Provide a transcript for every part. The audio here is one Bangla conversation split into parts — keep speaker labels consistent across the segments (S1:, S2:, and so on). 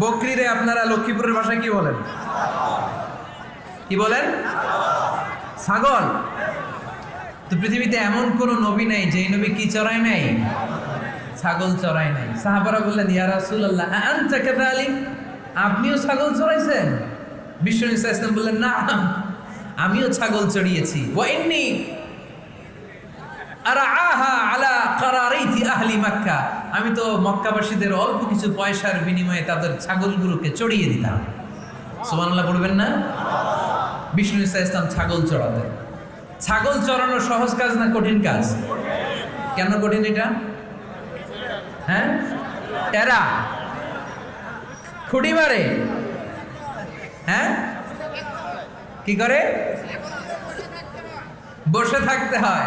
S1: বকরিরে আপনারা লক্ষ্মীপুরের ভাষায় কি বলেন? কি বলেন? ছাগল। তো পৃথিবীতে এমন কোন নবী নাই যে নবী কি চড়ায় নাই? ছাগল চড়ায় নাই। সাহাবারা বললেন, ইয়া কাযালিক? আপনিও ছাগল চড়াইছেন? ইসলাম বললেন না আমিও ছাগল চড়িয়েছি। আরাআহা আলা কারারাইতি আহলি মক্কা। আমি তো মক্কাবাসীদের অল্প কিছু পয়সার বিনিময়ে তাদের ছাগলগুলোকে চড়িয়ে দিতাম। সুবহানাল্লাহ পড়বেন না? বিষ্ণু ইসা ইসলাম ছাগল চড়াতেন। ছাগল চড়ানো সহজ কাজ না কঠিন কাজ? কেন কঠিন এটা? হ্যাঁ? টেরা। খুঁটি মারে। হ্যাঁ? কি করে? বসে থাকতে হয়।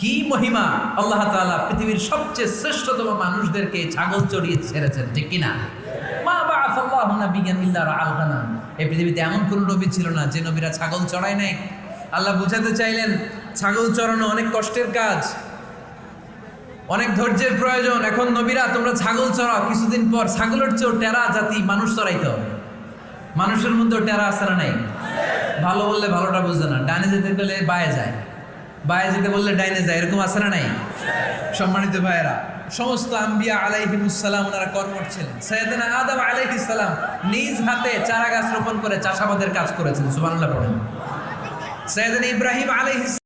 S1: কি মহিমা? আল্লাহ তাআলা পৃথিবীর সবচেয়ে শ্রেষ্ঠতম মানুষদেরকে ছাগল চড়িয়ে ছেড়েছেন, ঠিক কি না মা বাআসাল্লাহু নাবিয়ান ইল্লা রাআল এই পৃথিবীতে এমন কোন নবী ছিল না যে নবীরা ছাগল চড়ায় নাই। আল্লাহ চাইলেন, ছাগল চড়ানো অনেক কষ্টের কাজ, অনেক ধৈর্যের প্রয়োজন। এখন নবীরা, তোমরা ছাগল কিছুদিন পর ছাগলের চেয়েও টেরা জাতি মানুষ চড়াইতে হবে। মানুষের মধ্যেও টেরা আসারা নাই। ভালো বললে ভালোটা বুঝবে না, ডানে যেতে গেলে বায়ে যায়। বায়ে যেতে বললে ডাইনে যায়, এরকম আছে না নাই? সম্মানিত ভাইয়েরা, সমস্ত আম্বিয়া আলাইহিমুসালাম ওনারা কর্মঠ ছিলেন। সৈয়দনা আদম আলাইহিস সালাম নিজ হাতে চারা গাছ রোপণ করে চাষাবাদের কাজ করেছেন, সুবহানাল্লাহ পড়েন। ইব্রাহিম আলাইহিস